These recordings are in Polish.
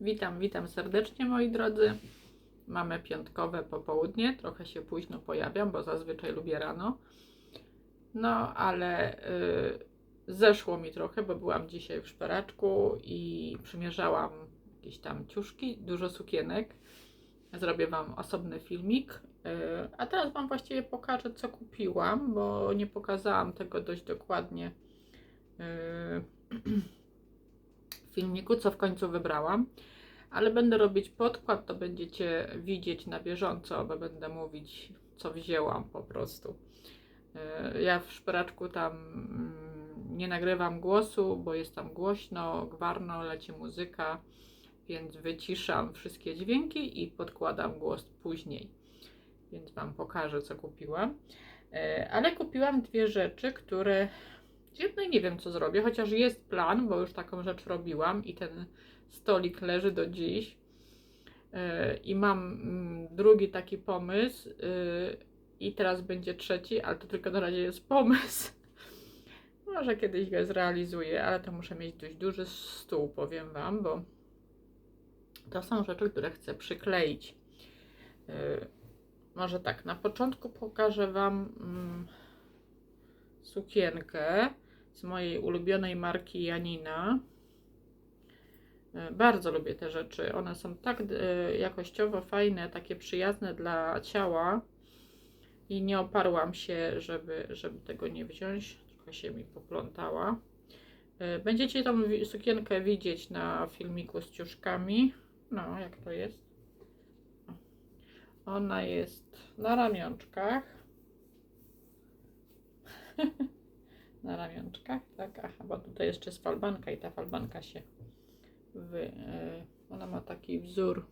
Witam, witam serdecznie moi drodzy. Mamy piątkowe popołudnie, trochę się późno pojawiam, bo zazwyczaj lubię rano. No, ale y, zeszło mi trochę, bo byłam dzisiaj w szperaczku i przymierzałam jakieś tam ciuszki, dużo sukienek. Zrobię Wam osobny filmik. y, A teraz Wam właściwie pokażę, co kupiłam, bo nie pokazałam tego dość dokładnie y, filmiku, co w końcu wybrałam. Ale będę robić podkład, to będziecie widzieć na bieżąco, bo będę mówić, co wzięłam po prostu. Y, Ja w szperaczku tam mm, nie nagrywam głosu, bo jest tam głośno, gwarno, leci muzyka, więc wyciszam wszystkie dźwięki i podkładam głos później. Więc Wam pokażę, co kupiłam. Y, Ale kupiłam dwie rzeczy, które z jednej nie wiem, co zrobię, chociaż jest plan, bo już taką rzecz robiłam i ten stolik leży do dziś. Yy, I mam mm, drugi taki pomysł, yy, i teraz będzie trzeci, ale to tylko na razie jest pomysł. Może kiedyś go zrealizuję, ale to muszę mieć dość duży stół, powiem Wam, bo to są rzeczy, które chcę przykleić. Yy, Może tak, na początku pokażę Wam mm, sukienkę z mojej ulubionej marki Janina. E, Bardzo lubię te rzeczy. One są tak e, jakościowo fajne, takie przyjazne dla ciała. I nie oparłam się, żeby, żeby tego nie wziąć. Trochę się mi poplątała. E, Będziecie tą sukienkę widzieć na filmiku z ciuszkami. No, jak to jest. Ona jest na ramionczkach. na ramionczkach, tak? Aha, bo tutaj jeszcze jest falbanka i ta falbanka się wy, e, ona ma taki wzór.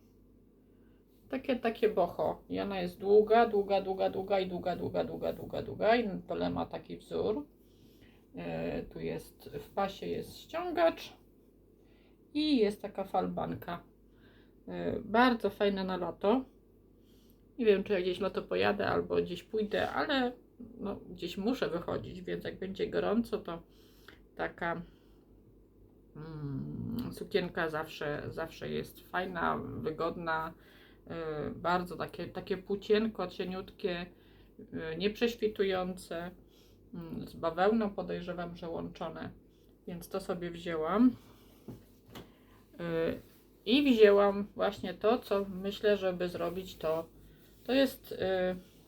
Takie, takie boho. I ona jest długa, długa, długa, długa i długa, długa, długa, długa, długa. I dole ma taki wzór. E, tu jest, w pasie jest ściągacz i jest taka falbanka. E, bardzo fajne na lato. Nie wiem, czy ja gdzieś lato pojadę albo gdzieś pójdę, ale no, gdzieś muszę wychodzić, więc jak będzie gorąco, to taka mm, sukienka zawsze, zawsze jest fajna, wygodna, y, bardzo takie, takie płócienko, cieniutkie, y, nieprześwitujące, mm, z bawełną podejrzewam, że łączone, więc to sobie wzięłam. Y, I wzięłam właśnie to, co myślę, żeby zrobić to. To jest y,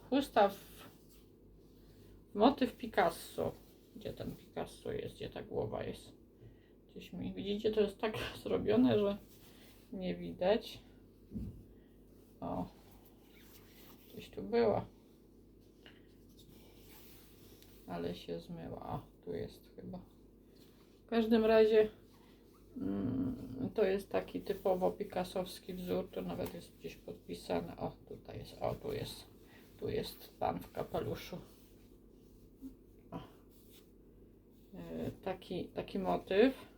chusta w motyw Picasso. Gdzie ten Picasso jest? Gdzie ta głowa jest? Gdzieś mi widzicie, to jest tak zrobione, że nie widać. O, gdzieś tu była. Ale się zmyła. O, tu jest chyba. W każdym razie mm, to jest taki typowo pikasowski wzór. To nawet jest gdzieś podpisane. O, tutaj jest. O, tu jest. Tu jest pan w kapeluszu. O. E, Taki, taki motyw.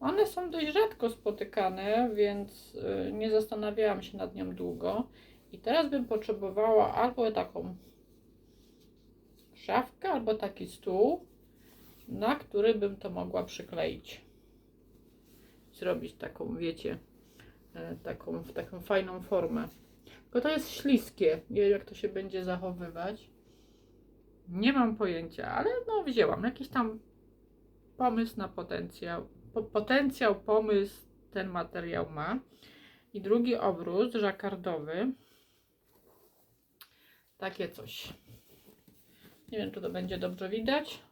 One są dość rzadko spotykane, więc y, nie zastanawiałam się nad nią długo. I teraz bym potrzebowała albo taką szafkę, albo taki stół, na który bym to mogła przykleić. Zrobić taką, wiecie, y, taką, taką fajną formę. Tylko to jest śliskie. Nie wiem, jak to się będzie zachowywać. Nie mam pojęcia, ale no wzięłam jakiś tam pomysł na potencjał. Po, potencjał, pomysł ten materiał ma. I drugi obrót żakardowy. Takie coś. Nie wiem, czy to będzie dobrze widać.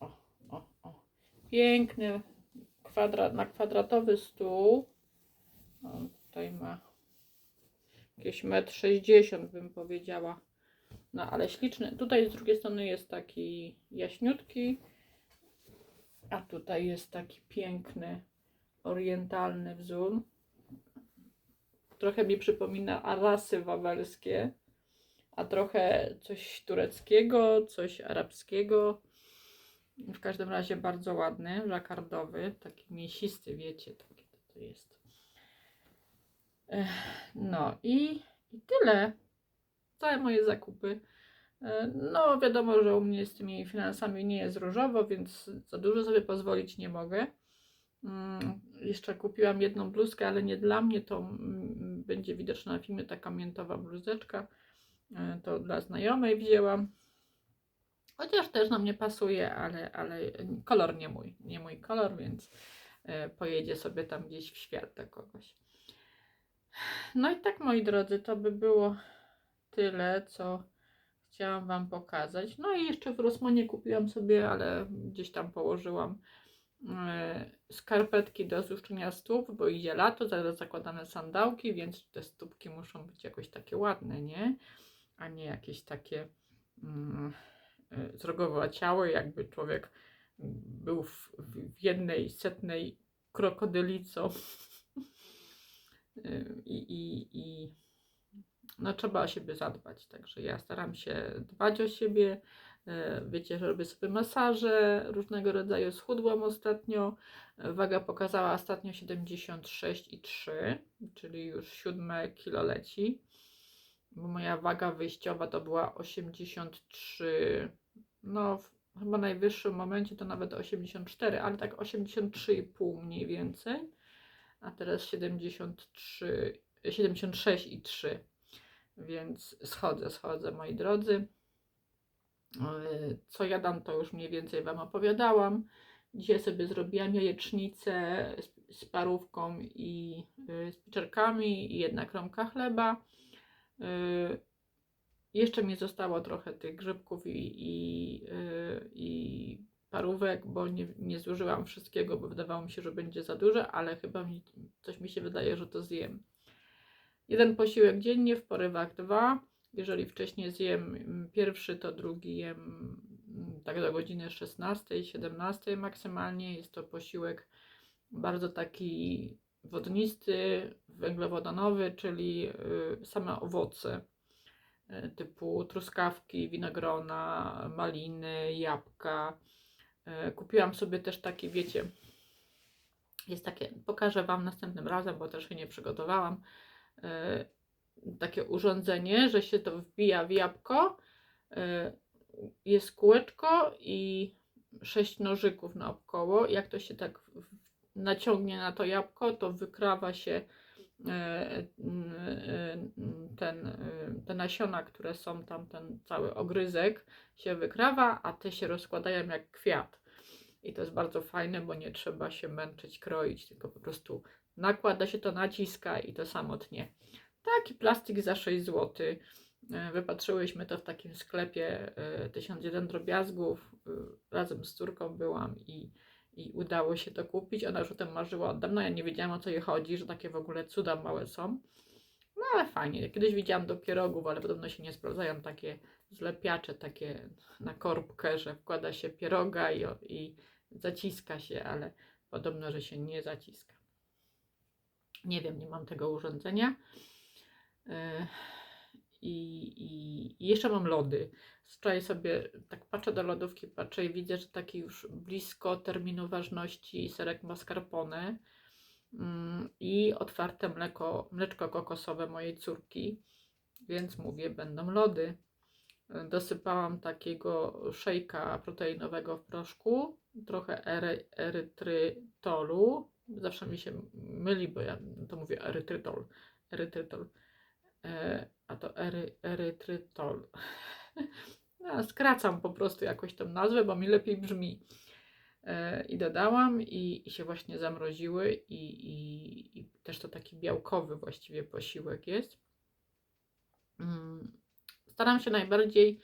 O, o, o. Piękny kwadrat, na kwadratowy stół. On tutaj ma jakieś 1,60 m bym powiedziała. No ale śliczny. Tutaj z drugiej strony jest taki jaśniutki, a tutaj jest taki piękny, orientalny wzór. Trochę mi przypomina arasy wawelskie, a trochę coś tureckiego, coś arabskiego. W każdym razie bardzo ładny, żakardowy, taki mięsisty, wiecie, taki to jest. No i, i tyle. Całe moje zakupy. E, No, wiadomo, że u mnie z tymi finansami nie jest różowo, więc za dużo sobie pozwolić nie mogę. Mm, Jeszcze kupiłam jedną bluzkę, ale nie dla mnie, to mm, będzie widoczna na filmie taka miętowa bluzeczka. E, To dla znajomej wzięłam. Chociaż też na mnie pasuje, ale, ale kolor nie mój, nie mój kolor, więc e, pojedzie sobie tam gdzieś w świat do kogoś. No i tak, moi drodzy, to by było tyle, co chciałam Wam pokazać. No i jeszcze w Rosmanie kupiłam sobie, ale gdzieś tam położyłam e, skarpetki do zuszczenia stóp, bo idzie lato, zaraz zakładane sandałki, więc te stópki muszą być jakoś takie ładne, nie? A nie jakieś takie mm, e, zrogowaciałe, jakby człowiek był w, w jednej setnej krokodylicą. I, i, i no, trzeba o siebie zadbać. Także ja staram się dbać o siebie. Y, Wiecie, że robię sobie masaże różnego rodzaju. Schudłam ostatnio. Waga pokazała ostatnio 76,3, czyli już siódme kilo leci. Bo moja waga wyjściowa to była 83. No, chyba najwyższym momencie to nawet 84, ale tak 83,5 mniej więcej a teraz 73, 76,3. Więc schodzę, schodzę, moi drodzy. Yy, Co jadam, to już mniej więcej Wam opowiadałam. Dzisiaj sobie zrobiłam jajecznicę z, z parówką i yy, z pieczarkami i jedna kromka chleba. Yy, Jeszcze mi zostało trochę tych grzybków i, i, i parówek, bo nie, nie zużyłam wszystkiego, bo wydawało mi się, że będzie za dużo, ale chyba mi, coś mi się wydaje, że to zjem. Jeden posiłek dziennie, w porywach dwa. Jeżeli wcześniej zjem mm, pierwszy, to drugi jem mm, tak do godziny 16, 17 maksymalnie. Jest to posiłek bardzo taki wodnisty, węglowodanowy, czyli y, same owoce y, typu truskawki, winogrona, maliny, jabłka. E, Kupiłam sobie też takie, wiecie, jest takie, pokażę Wam następnym razem, bo też się nie przygotowałam. e, Takie urządzenie, że się to wbija w jabłko. e, Jest kółeczko i sześć nożyków naokoło. Jak to się tak naciągnie na to jabłko, to wykrawa się ten, e, te nasiona, które są tam, ten cały ogryzek się wykrawa, a te się rozkładają jak kwiat. I to jest bardzo fajne, bo nie trzeba się męczyć, kroić, tylko po prostu nakłada się to, naciska i to samo tnie. Taki plastik za 6 zł. Wypatrzyłyśmy to w takim sklepie e, 1001 drobiazgów. E, Razem z córką byłam i, i udało się to kupić. Ona już o tym marzyła od dawna. Ja nie wiedziałam o co jej chodzi, że takie w ogóle cuda małe są. No ale fajnie. Kiedyś widziałam do pierogów, ale podobno się nie sprawdzają takie zlepiacze, takie na korbkę, że wkłada się pieroga i, i zaciska się, ale podobno, że się nie zaciska. Nie wiem, nie mam tego urządzenia. Yy, I, i, jeszcze mam lody. Wczoraj sobie tak patrzę do lodówki, patrzę i widzę, że taki już blisko terminu ważności serek mascarpone mm, i otwarte mleko, mleczko kokosowe mojej córki, więc mówię, będą lody. Dosypałam takiego szejka proteinowego w proszku, trochę ery, erytrytolu. Zawsze mi się myli, bo ja to mówię erytrytol. erytrytol. E, a to ery, erytrytol. No, skracam po prostu jakoś tą nazwę, bo mi lepiej brzmi. E, I dodałam i, i się właśnie zamroziły i, i, i też to taki białkowy właściwie posiłek jest. Mm, Staram się najbardziej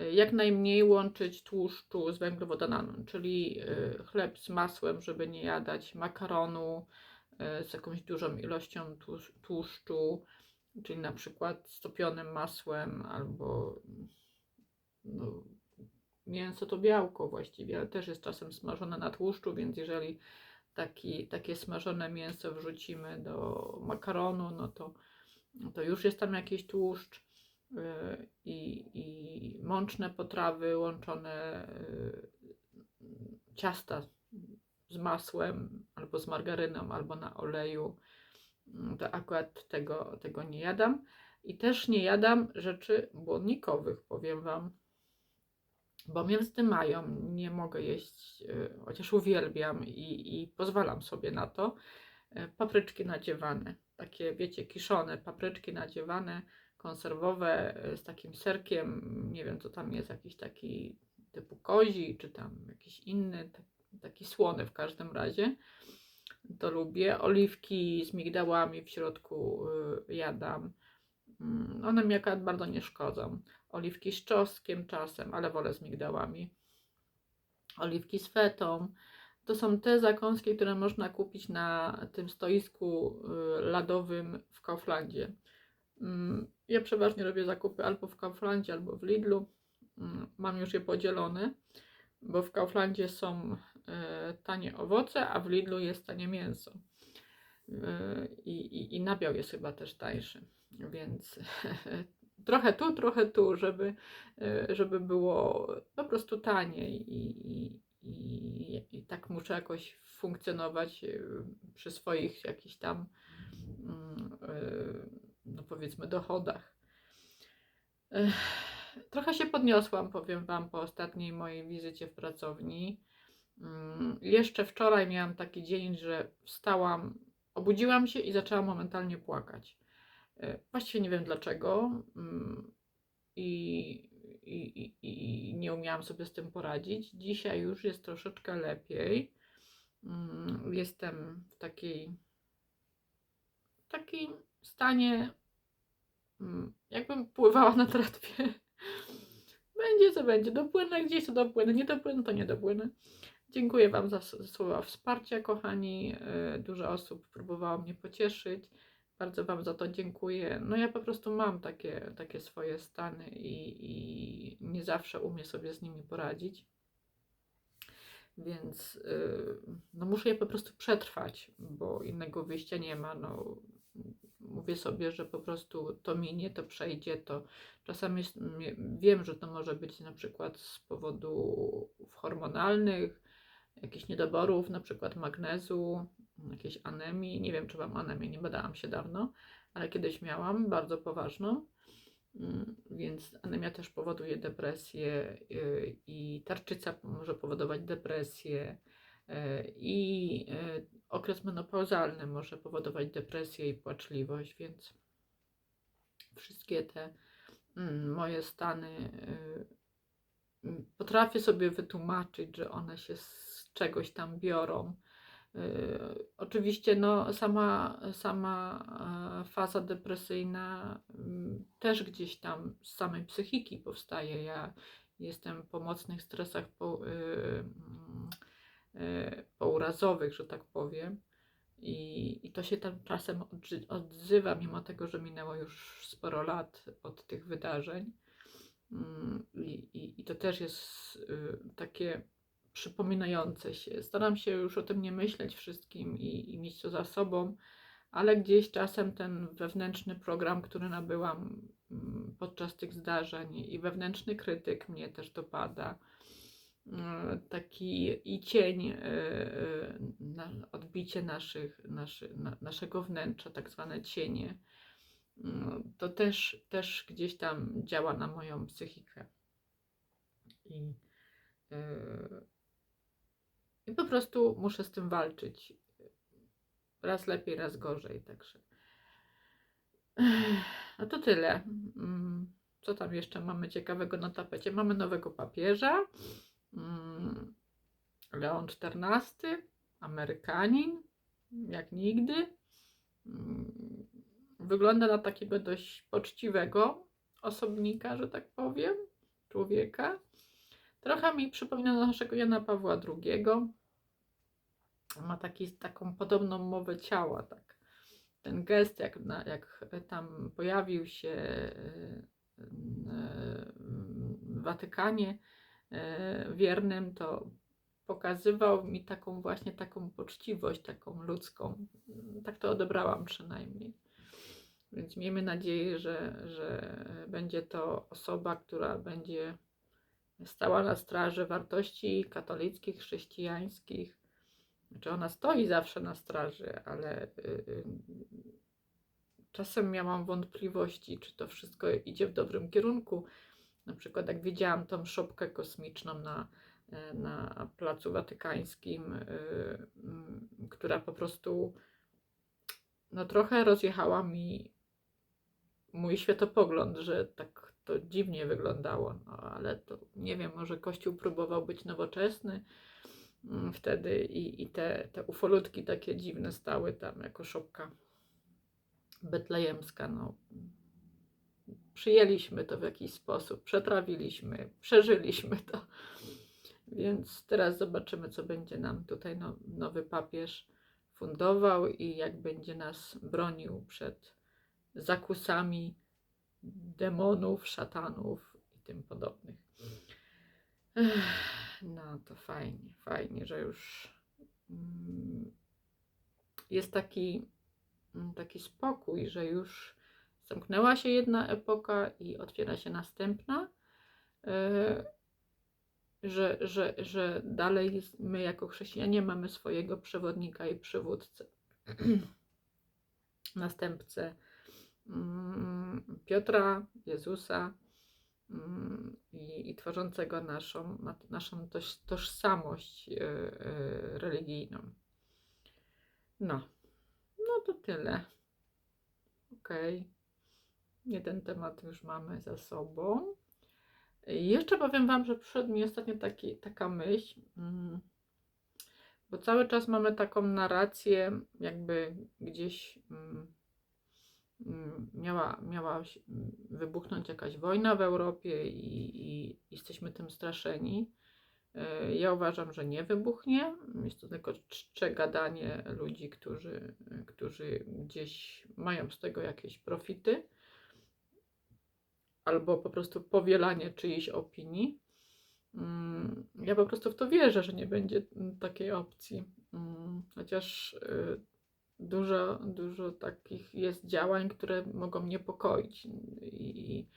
y, jak najmniej łączyć tłuszczu z węglowodanami, czyli y, chleb z masłem, żeby nie jadać makaronu z jakąś dużą ilością tłusz- tłuszczu, czyli na przykład z topionym masłem albo no, mięso to białko właściwie, ale też jest czasem smażone na tłuszczu, więc jeżeli taki, takie smażone mięso wrzucimy do makaronu, no to, to już jest tam jakiś tłuszcz y, i, i mączne potrawy łączone, y, ciasta z masłem albo z margaryną, albo na oleju. Mm, To akurat tego, tego nie jadam. I też nie jadam rzeczy błonnikowych, powiem Wam, bo mnie wzdymają. Nie mogę jeść, y, chociaż uwielbiam i, i pozwalam sobie na to. y, Papryczki nadziewane, takie wiecie, kiszone papryczki nadziewane, konserwowe y, z takim serkiem. Nie wiem, co tam jest, jakiś taki typu kozi, czy tam jakiś inny, ta- taki słony w każdym razie. To lubię. Oliwki z migdałami w środku y, jadam. Mm, One mi akurat bardzo nie szkodzą. Oliwki z czosnkiem czasem, ale wolę z migdałami. Oliwki z fetą. To są te zakąski, które można kupić na tym stoisku y, ladowym w Kauflandzie. Mm, Ja przeważnie robię zakupy albo w Kauflandzie, albo w Lidlu. Mm, Mam już je podzielone, bo w Kauflandzie są tanie owoce, a w Lidlu jest tanie mięso. E, I, i, i nabiał jest chyba też tańszy, więc trochę tu, trochę tu, żeby, e, żeby było po prostu taniej i, i, i, tak muszę jakoś funkcjonować e, przy swoich jakichś tam mm, e, no powiedzmy dochodach. Trochę się podniosłam, powiem Wam, po ostatniej mojej wizycie w pracowni. Mm, Jeszcze wczoraj miałam taki dzień, że wstałam, obudziłam się i zaczęłam momentalnie płakać. E, Właściwie nie wiem dlaczego. mm, I, i, i, nie umiałam sobie z tym poradzić. Dzisiaj już jest troszeczkę lepiej. Mm, Jestem w takiej, w takim stanie, jakbym pływała na tratwie. Będzie co będzie. Dopłynę gdzieś, to dopłynę. Nie dopłynę, to nie dopłynę. Dziękuję Wam za słowa wsparcia, kochani. E, Dużo osób próbowało mnie pocieszyć. Bardzo Wam za to dziękuję. No ja po prostu mam takie, takie swoje stany i, i nie zawsze umiem sobie z nimi poradzić. Więc y, no muszę je po prostu przetrwać, bo innego wyjścia nie ma. No, mówię sobie, że po prostu to minie, to przejdzie, to czasami wiem, że to może być na przykład z powodów hormonalnych, jakichś niedoborów, na przykład magnezu, jakiejś anemii. Nie wiem, czy mam anemię, nie badałam się dawno, ale kiedyś miałam bardzo poważną. Mm, Więc anemia też powoduje depresję y, i tarczyca może powodować depresję y, i y, okres menopauzalny może powodować depresję i płaczliwość, więc wszystkie te mm, moje stany potrafię sobie wytłumaczyć, że one się czegoś tam biorą. Y, Oczywiście no, sama, sama e, faza depresyjna mm, też gdzieś tam z samej psychiki powstaje. Ja jestem po mocnych stresach po, y, mm, y, pourazowych, że tak powiem. I, I to się tam czasem odzywa, mimo tego, że minęło już sporo lat od tych wydarzeń. Mm, I, i, i to też jest takie przypominające się. Staram się już o tym nie myśleć wszystkim i, i mieć to za sobą, ale gdzieś czasem ten wewnętrzny program, który nabyłam mm, podczas tych zdarzeń i wewnętrzny krytyk mnie też dopada. Mm, Taki i cień, y, na, odbicie naszych, naszy, na, naszego wnętrza, tak zwane cienie. Mm, To też, też gdzieś tam działa na moją psychikę. I, y, i po prostu muszę z tym walczyć. Raz lepiej, raz gorzej, także. No to tyle. Mm, Co tam jeszcze mamy ciekawego na tapecie? Mamy nowego papieża. Mm, Leon XIV, Amerykanin, jak nigdy. Mm, Wygląda na takiego dość poczciwego osobnika, że tak powiem, człowieka. Trochę mi przypomina naszego Jana Pawła II. Ma taki, taką podobną mowę ciała, tak. Ten gest, jak, na, jak tam pojawił się e, w Watykanie e, wiernym, to pokazywał mi taką właśnie taką poczciwość, taką ludzką. Tak to odebrałam przynajmniej. Więc miejmy nadzieję, że, że będzie to osoba, która będzie stała na straży wartości katolickich, chrześcijańskich. Znaczy ona stoi zawsze na straży, ale y, y, czasem miałam wątpliwości, czy to wszystko idzie w dobrym kierunku. Na przykład, jak widziałam tą szopkę kosmiczną na, e, na Placu Watykańskim, y, mm, która po prostu no, trochę rozjechała mi mój światopogląd, że tak to dziwnie wyglądało, no, ale to nie wiem, może Kościół próbował być nowoczesny wtedy i, i te, te ufolutki takie dziwne stały tam jako szopka betlejemska, no przyjęliśmy to w jakiś sposób, przetrawiliśmy, przeżyliśmy to. Więc teraz zobaczymy, co będzie nam tutaj no, nowy papież fundował i jak będzie nas bronił przed zakusami demonów, szatanów i tym podobnych. Ech, No to fajnie, fajnie, że już mm, jest taki, mm, taki spokój, że już zamknęła się jedna epoka i otwiera się następna. E, Że, że, że dalej my jako chrześcijanie mamy swojego przewodnika i przywódcę, następcę mm, Piotra, Jezusa i, i tworzącego naszą, na- naszą tożsamość e, e, religijną. No, no to tyle. Okej. Jeden temat już mamy za sobą. Jeszcze powiem Wam, że przyszedł mi ostatnio taki, taka myśl, mm, bo cały czas mamy taką narrację, jakby gdzieś mm, mm, miała, miała mm, wybuchnąć jakaś wojna w Europie i, i jesteśmy tym straszeni. E, Ja uważam, że nie wybuchnie. Jest to tylko czcze gadanie ludzi, którzy, którzy gdzieś mają z tego jakieś profity albo po prostu powielanie czyjejś opinii. Mm, Ja po prostu w to wierzę, że nie będzie mm, takiej opcji. Mm, Chociaż y, dużo, dużo takich jest działań, które mogą niepokoić i,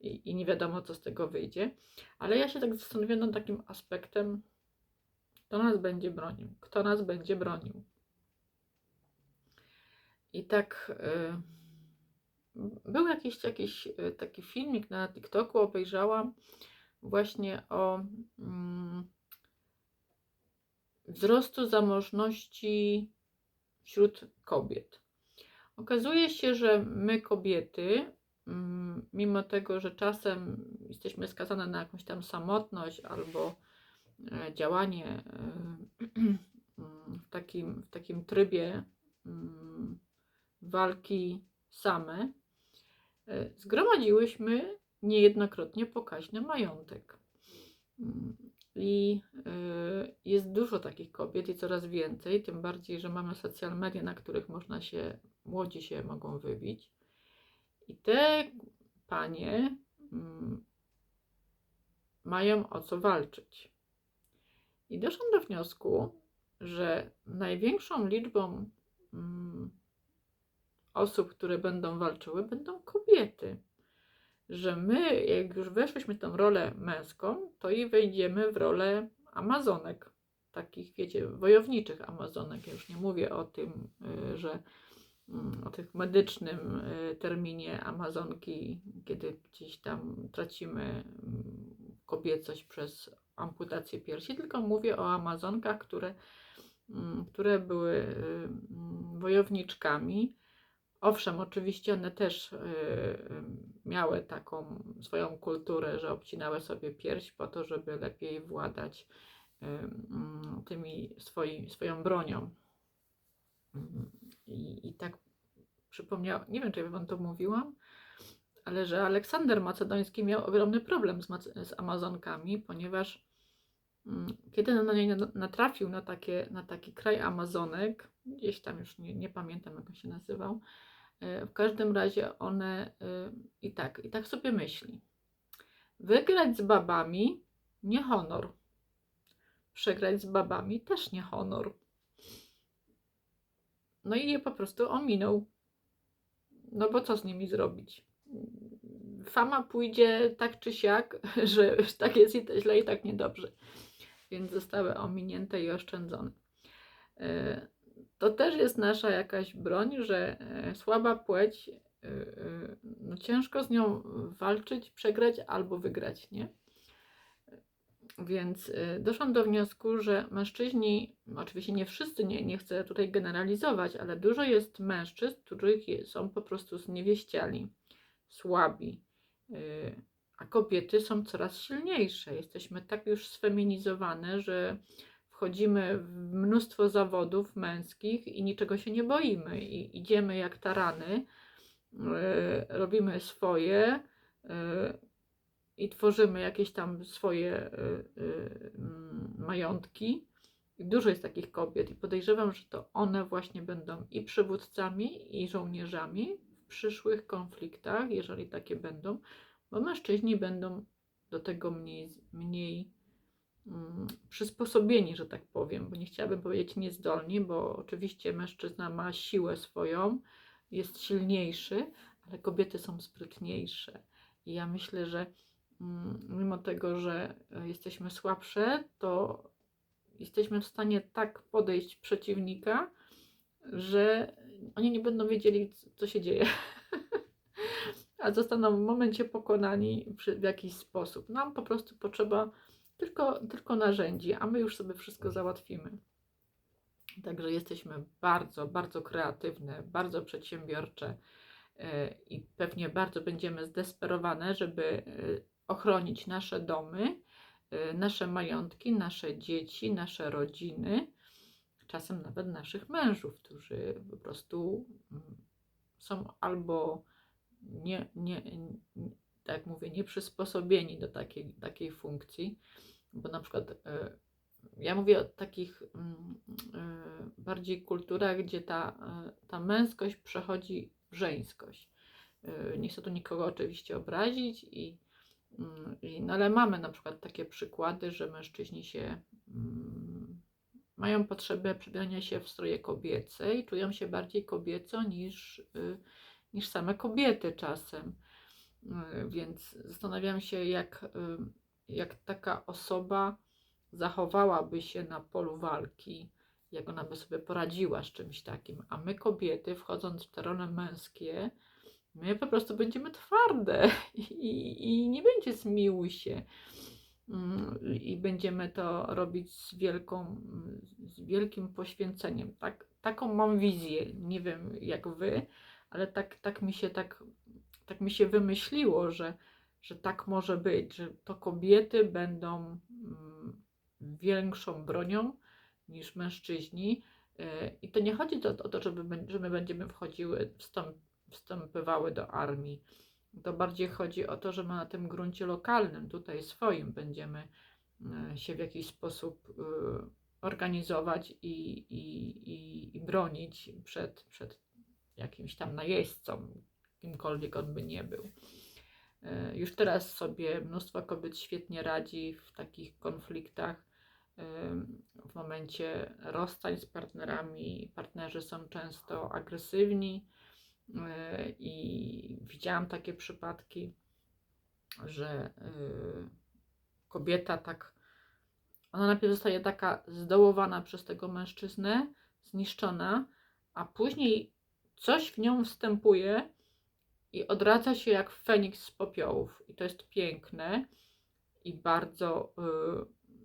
i, i nie wiadomo, co z tego wyjdzie. Ale ja się tak zastanowię nad takim aspektem, kto nas będzie bronił, kto nas będzie bronił. I tak y, był jakiś, jakiś y, taki filmik na TikToku, obejrzałam właśnie o mm, wzrostu zamożności wśród kobiet. Okazuje się, że my kobiety, mm, mimo tego, że czasem jesteśmy skazane na jakąś tam samotność albo e, działanie e, mm, w takim, w takim trybie mm, walki same, e, zgromadziłyśmy niejednokrotnie pokaźny majątek. I y, jest dużo takich kobiet i coraz więcej, tym bardziej, że mamy social media, na których można się, młodzi się mogą wybić. I te panie mm, mają o co walczyć. I doszłam do wniosku, że największą liczbą mm, osób, które będą walczyły, będą kobiety że my, jak już weszłyśmy w tą rolę męską, to i wejdziemy w rolę Amazonek. Takich, wiecie, wojowniczych Amazonek. Ja już nie mówię o tym, y, że mm, o tych medycznym y, terminie Amazonki, kiedy gdzieś tam tracimy mm, kobiecość przez amputację piersi, tylko mówię o Amazonkach, które, mm, które były y, wojowniczkami. Owszem, oczywiście one też y, y, miały taką swoją kulturę, że obcinały sobie pierś po to, żeby lepiej władać y, mm, tymi swoi, swoją bronią. Mm, I, I tak przypomniał, nie wiem, czy ja Wam to mówiłam, ale że Aleksander Macedoński miał ogromny problem z, z Amazonkami, ponieważ mm, kiedy na nie natrafił na, takie, na taki kraj Amazonek, gdzieś tam już nie, nie pamiętam, jak on się nazywał, W każdym razie one y, i tak, i tak sobie myśli. Wygrać z babami nie honor. Przegrać z babami też nie honor. No i je po prostu ominął. No bo co z nimi zrobić? Fama pójdzie tak czy siak, że tak jest i źle i tak niedobrze. Więc zostały ominięte i oszczędzone. To też jest nasza jakaś broń, że e, słaba płeć, e, e, no ciężko z nią walczyć, przegrać albo wygrać, nie? Więc doszłam do wniosku, że mężczyźni, oczywiście nie wszyscy, nie, nie chcę tutaj generalizować, ale dużo jest mężczyzn, których są po prostu zniewieściali, słabi, a kobiety są coraz silniejsze. Jesteśmy tak już sfeminizowane, że wchodzimy w mnóstwo zawodów męskich i niczego się nie boimy. I idziemy jak tarany, e, robimy swoje e, i tworzymy jakieś tam swoje e, mm, majątki. Dużo jest takich kobiet, i podejrzewam, że to one właśnie będą i przywódcami, i żołnierzami w przyszłych konfliktach, jeżeli takie będą, bo mężczyźni będą do tego mniej, mniej przysposobieni, że tak powiem, bo nie chciałabym powiedzieć niezdolni, bo oczywiście mężczyzna ma siłę swoją, jest silniejszy, ale kobiety są sprytniejsze. I ja myślę, że mm, mimo tego, że e, jesteśmy słabsze, to jesteśmy w stanie tak podejść przeciwnika, że oni nie będą wiedzieli, co się dzieje. A zostaną w momencie pokonani w jakiś sposób. Nam po prostu potrzeba tylko, tylko narzędzi, a my już sobie wszystko załatwimy. Także jesteśmy bardzo, bardzo kreatywne, bardzo przedsiębiorcze e, i pewnie bardzo będziemy zdesperowane, żeby e, ochronić nasze domy, e, nasze majątki, nasze dzieci, nasze rodziny, czasem nawet naszych mężów, którzy po prostu mm, są albo nie, nie, nie tak mówię, nieprzysposobieni do takiej, takiej funkcji, bo na przykład e, ja mówię o takich mm, e, bardziej kulturach, gdzie ta, e, ta męskość przechodzi w żeńskość. Nie chcę tu nikogo oczywiście obrazić, i, mm, i, no ale mamy na przykład takie przykłady, że mężczyźni się mm, mają potrzebę przebierania się w stroje kobiece i czują się bardziej kobieco niż, y, niż same kobiety czasem. Y, Więc zastanawiam się, jak, y, jak taka osoba zachowałaby się na polu walki, jak ona by sobie poradziła z czymś takim. A my, kobiety, wchodząc w te role męskie, my po prostu będziemy twarde i, i nie będzie zmiłuj się. Mm, I będziemy to robić z, wielką, z wielkim poświęceniem. Tak, taką mam wizję. Nie wiem jak wy, ale tak, tak mi się tak, tak mi się wymyśliło, że, że tak może być, że to kobiety będą mm, większą bronią niż mężczyźni. E, I to nie chodzi o to, żeby, że my będziemy wchodziły, wstąp, wstępywały do armii. To bardziej chodzi o to, że my na tym gruncie lokalnym, tutaj swoim, będziemy e, się w jakiś sposób e, organizować i, i, i, i bronić przed, przed jakimś tam najeźdźcą, kimkolwiek on by nie był. E, Już teraz sobie mnóstwo kobiet świetnie radzi w takich konfliktach. W momencie rozstań z partnerami, partnerzy są często agresywni e, i widziałam takie przypadki, że e, kobieta tak, ona najpierw zostaje taka zdołowana przez tego mężczyznę, zniszczona, a później coś w nią wstępuje i odradza się jak Feniks z popiołów. I to jest piękne i bardzo y,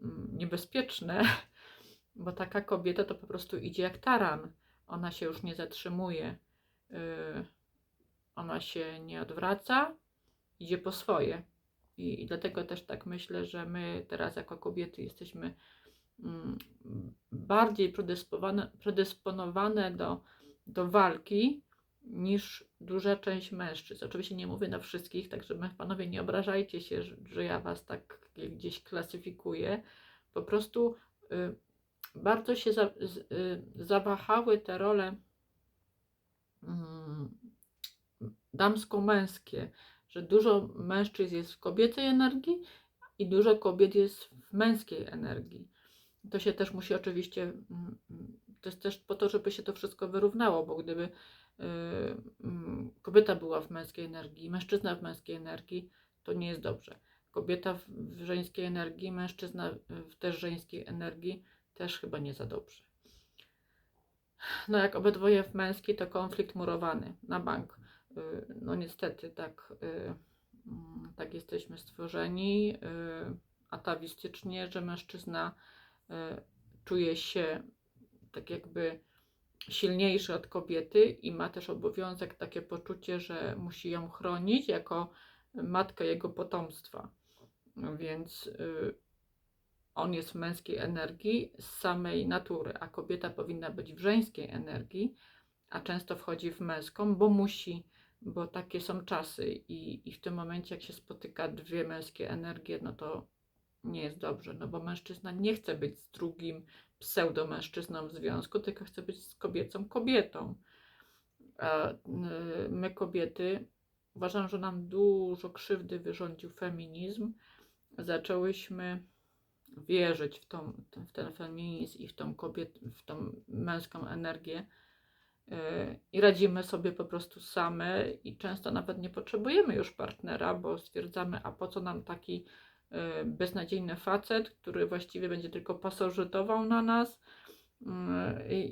mm, niebezpieczne, bo taka kobieta to po prostu idzie jak taran. Ona się już nie zatrzymuje. Y, ona się nie odwraca, idzie po swoje. I, I dlatego też tak myślę, że my teraz jako kobiety jesteśmy mm, bardziej predysponowane, predysponowane do, do walki niż duża część mężczyzn. Oczywiście nie mówię na wszystkich, także panowie nie obrażajcie się, że, ja was tak gdzieś klasyfikuję. Po prostu y, bardzo się za, y, zawahały te role mm, damsko-męskie, że dużo mężczyzn jest w kobiecej energii i dużo kobiet jest w męskiej energii. To się też musi oczywiście, mm, mm, to jest też po to, żeby się to wszystko wyrównało, bo gdyby y, kobieta była w męskiej energii, mężczyzna w męskiej energii, to nie jest dobrze. Kobieta w, żeńskiej energii, mężczyzna w też żeńskiej energii, też chyba nie za dobrze. no jak obydwoje w męski, to konflikt murowany na bank. Y, No niestety tak, y, mm, tak jesteśmy stworzeni y, atawistycznie, że mężczyzna y, czuje się tak jakby silniejszy od kobiety i ma też obowiązek, takie poczucie, że musi ją chronić jako matkę jego potomstwa. No Więc y, on jest w męskiej energii z samej natury, a kobieta powinna być w żeńskiej energii, a często wchodzi w męską, bo musi, bo takie są czasy i, i w tym momencie, jak się spotyka dwie męskie energie, no to nie jest dobrze, no bo mężczyzna nie chce być z drugim pseudomężczyzną w związku, tylko chce być z kobiecą kobietą. A y, my kobiety, uważam, że nam dużo krzywdy wyrządził feminizm. Zaczęłyśmy wierzyć w, tą, w ten feminizm i w tą, kobiet, w tą męską energię yy, i radzimy sobie po prostu same i często nawet nie potrzebujemy już partnera, bo stwierdzamy, a po co nam taki beznadziejny facet, który właściwie będzie tylko pasożytował na nas yy,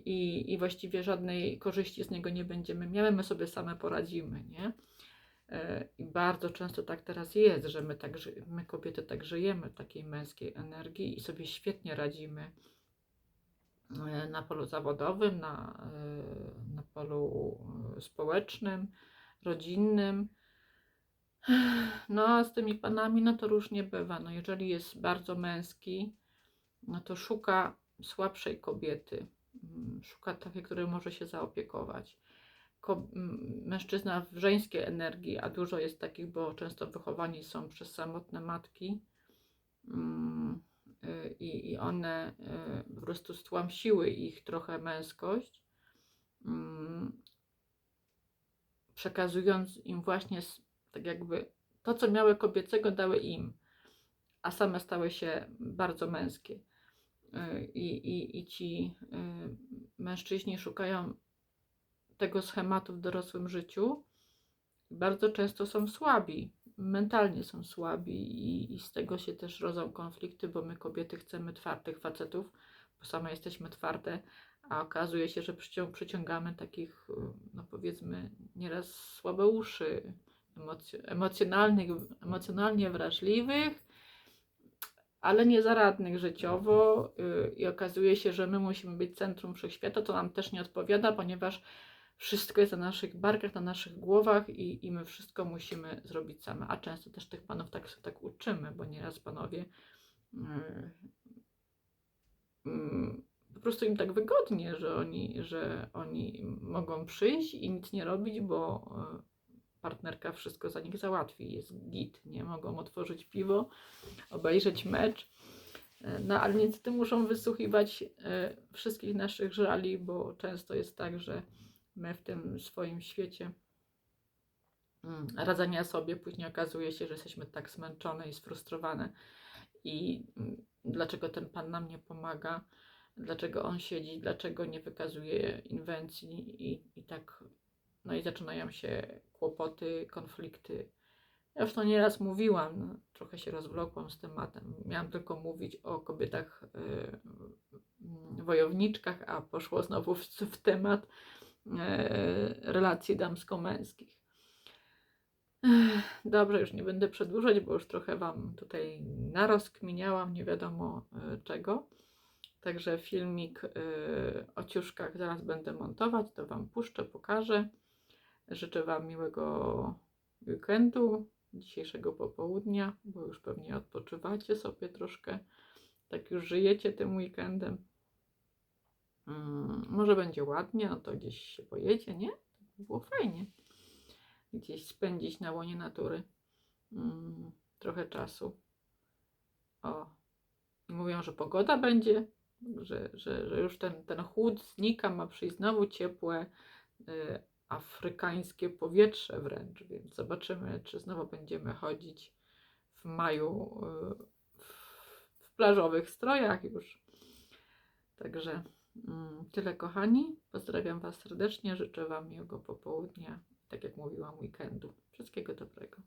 i, i właściwie żadnej korzyści z niego nie będziemy miały, my sobie same poradzimy, nie? E, I bardzo często tak teraz jest, że my, tak, my kobiety tak żyjemy, takiej męskiej energii i sobie świetnie radzimy na polu zawodowym, na, na polu społecznym, rodzinnym. No z tymi panami, no to różnie bywa. No jeżeli jest bardzo męski, no to szuka słabszej kobiety, mm, szuka takiej, której może się zaopiekować. Ko- m- mężczyzna w żeńskiej energii, a dużo jest takich, bo często wychowani są przez samotne matki. Mm, y, i, i one y, po prostu stłamsiły ich trochę męskość, mm, przekazując im właśnie tak jakby to, co miały kobiecego, dały im, a same stały się bardzo męskie. Y, I, i, i ci y, mężczyźni szukają tego schematu w dorosłym życiu, bardzo często są słabi, mentalnie są słabi i, i z tego się też rodzą konflikty, bo my kobiety chcemy twardych facetów, bo same jesteśmy twarde, a okazuje się, że przycią- przyciągamy takich, y, no powiedzmy, nieraz słabeuszy, emocjo- emocjonalnych, emocjonalnie wrażliwych, ale niezaradnych życiowo y, i okazuje się, że my musimy być centrum wszechświata, to nam też nie odpowiada, ponieważ wszystko jest na naszych barkach, na naszych głowach i, i my wszystko musimy zrobić same. A często też tych panów tak, tak uczymy, bo nieraz panowie yy, mm, po prostu im tak wygodnie, że oni, że oni mogą przyjść i nic nie robić, bo partnerka wszystko za nich załatwi, jest git, nie mogą otworzyć piwo, obejrzeć mecz. Yy, No ale niestety muszą wysłuchiwać yy, wszystkich naszych żali, bo często jest tak, że my w tym swoim świecie mm, radzenia sobie, później okazuje się, że jesteśmy tak zmęczone i sfrustrowane. I mm, dlaczego ten pan nam nie pomaga, dlaczego on siedzi, dlaczego nie wykazuje inwencji i, i tak, no i zaczynają się kłopoty, konflikty. Ja już to nieraz mówiłam, no, trochę się rozwlokłam z tematem. Miałam tylko mówić o kobietach, y, y, wojowniczkach, a poszło znowu w, w temat e, relacji damsko-męskich. Dobrze, już nie będę przedłużać, bo już trochę Wam tutaj narozkminiałam, nie wiadomo e, czego. Także filmik o ciuszkach zaraz będę montować, to Wam puszczę, pokażę. Życzę Wam miłego weekendu, dzisiejszego popołudnia, bo już pewnie odpoczywacie sobie troszkę. Tak już żyjecie tym weekendem. Mm, może będzie ładnie, no to gdzieś się pojedzie, nie? To by było fajnie. Gdzieś spędzić na łonie natury mm, trochę czasu. O, mówią, że pogoda będzie, że, że, że już ten, ten chłód znika, ma przyjść znowu ciepłe, y, afrykańskie powietrze wręcz, więc zobaczymy, czy znowu będziemy chodzić w maju y, w, plażowych strojach już. Także mm, tyle kochani. Pozdrawiam Was serdecznie, życzę Wam miłego popołudnia, tak jak mówiłam, weekendu. Wszystkiego dobrego.